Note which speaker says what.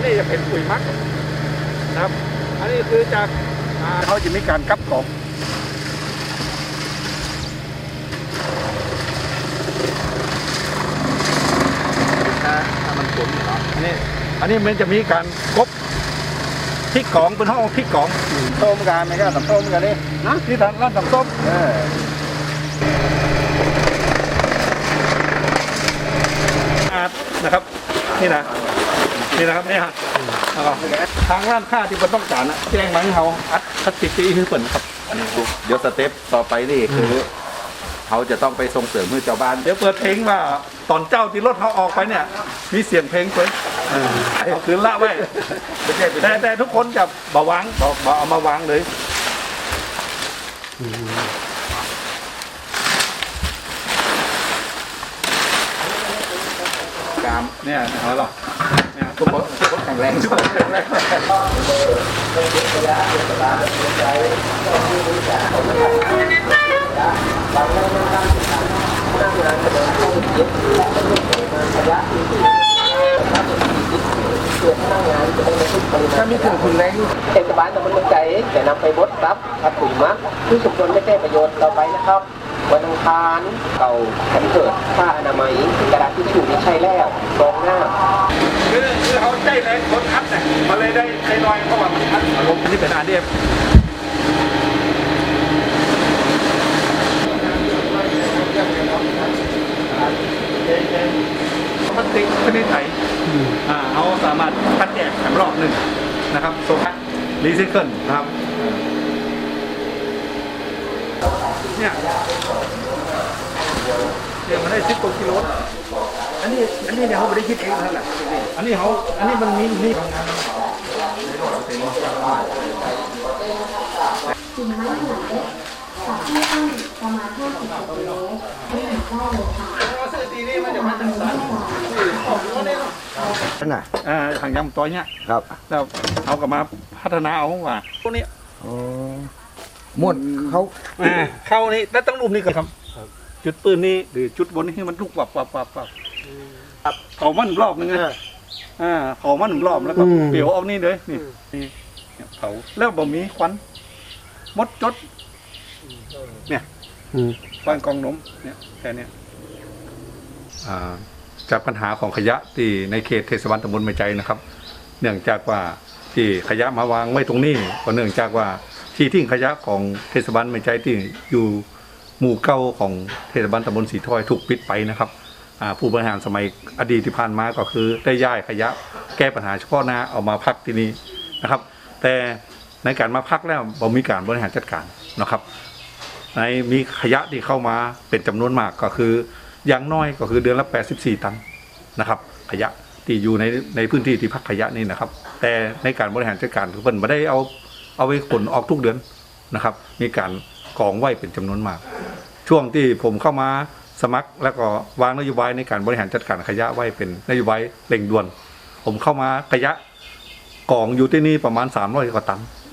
Speaker 1: อันนี้จะเป็นปุ๋ยหมักนะครับ อันนี้คือจากอ่าเขาจะมีการกับกรอบ
Speaker 2: ถ้าถ้ามันขมเนี่ยเนาะ
Speaker 1: อันนี้อันนี้มันจะมีการกบพริกกองเป็นห้องพริกกอง
Speaker 2: ต้มกันไม่ใช่ต้มต้มกันนี่
Speaker 1: นะที่ทางร้านตับส้ม
Speaker 2: เออ
Speaker 1: อาดนะครับ นี่นะ นี่นะครับนี่ฮะแล้วก็ทางร้านค้าที่คนต้องการนะแจ้งมาให้เขาอัดพลาสติกที่คือเปิดครับ
Speaker 2: อันนี้เดี๋ยวสเต็ปต่อไปนี่คือเขาจะต้องไปส่งเสริมให้ชาวบ้าน
Speaker 1: เดี๋ยวเปิดเพลงว่าตอนเจ้าที่รถเขาออกไปเนี่ย มีเสียงเพลงเปิดคือละไว้
Speaker 2: ไม่ใช่เป็น
Speaker 1: แต่แต่ทุกคนจะบาวางบาเอามาวางเลย
Speaker 2: กาม
Speaker 1: เนี่ยเอาหรอเนี่ย
Speaker 2: ทุกคนทุกคนแข็งแรงทุกคนแข็งแรง
Speaker 3: ถ้ามีถึงคุณแรงเทศบาลตำบลเมืองใจจะนำไปบดรับผัดปุ๋ยมักที่สมควรไม่ใช่ประโยชน์ต่อไปนะครับ วันอังคารเก่าแผ่นเกิดผ้าอนามัยกระดาษทิชชู่ที่ใช้แล้วรองหน้า
Speaker 1: คือคือเขาใจแรงคนอัดเนี่ยมาเลยได้ได้น้อยเพราะว่ามันอัดผมอันนี้เป็นอาเดียบพลาติกชนิดไหนอ่าเขาสามารถคัดแยกกันรอบหนึ่งนะครับโซนรีไซเคิลนะครับ เนี่ยเดี๋ยวมันได้สิบกว่ากิโล
Speaker 2: อันนี้อันนี้เนี่ยเขาไม่ได้คิดเองเท่านั้น
Speaker 1: อันนี้เขาอันนี้มันมีมี
Speaker 4: กิ่งไม้ขนาดเล็กจากที่ตั้งประมาณ50เซนติเมตรไม่ถึงได้เลยค่ะ
Speaker 2: นั่นน่ะ
Speaker 1: อ่าทางยำตัวเนี้ย
Speaker 2: ครับ
Speaker 1: แล้วเอากลับมาพัฒนาเอาว่าพวกนี้
Speaker 2: อ๋อ ม้วนเขา
Speaker 1: อ่าเข้านี่แล้วต้องรูปนี้ก่อนครับ จุดปืนนี้หรือจุดบนนี้ให้มันลุกวับวับวับวับเผามันรอบนึงนะอ่าเผามันรอบแล้วก็เปลี่ยวเอานี่เลยนี่นี่เนี่ยเผาแล้วบ่มีควันมดจด เนี่ยควันกองนมเนี่ยแค่เนี้ยอ่าจากปัญหาของขยะที่ในเขตเทศบาลตำบลไม่ใจนะครับ เนื่องจากว่าที่ขยะมาวางไว้ตรงนี้ก็เนื่องจากว่า ที่ทิ้งขยะของเทศบาลไม่ใจที่อยู่หมู่เก้าของเทศบาลตำบลสีถ้อยถูกปิดไปนะครับผู้บริหารสมัยอดีตที่ผ่านมาก็คือได้ย้ายขยะแก้ปัญหาเฉพาะหน้าเอามาพักที่นี่นะครับ แต่ในการมาพักแล้วบ่มีการบริหารจัดการนะครับในมีขยะที่เข้ามาเป็นจำนวนมากก็คืออย่างน้อยก็คือเดือนละ 84 ตันนะครับ ขยะที่อยู่ในในพื้นที่ที่พักขยะนี่นะครับ แต่ในการบริหารจัดการคือเพิ่นไม่ได้เอา เอาไปขนออกทุกเดือนนะครับ มีการกองไว้เป็นจำนวนมาก ช่วงที่ผมเข้ามาสมัคร แล้วก็วางนโยบายในการบริหารจัดการขยะไว้เป็นนโยบายเร่งด่วน ผมเข้ามาขยะกองอยู่ที่นี่ประมาณ300กว่าตัน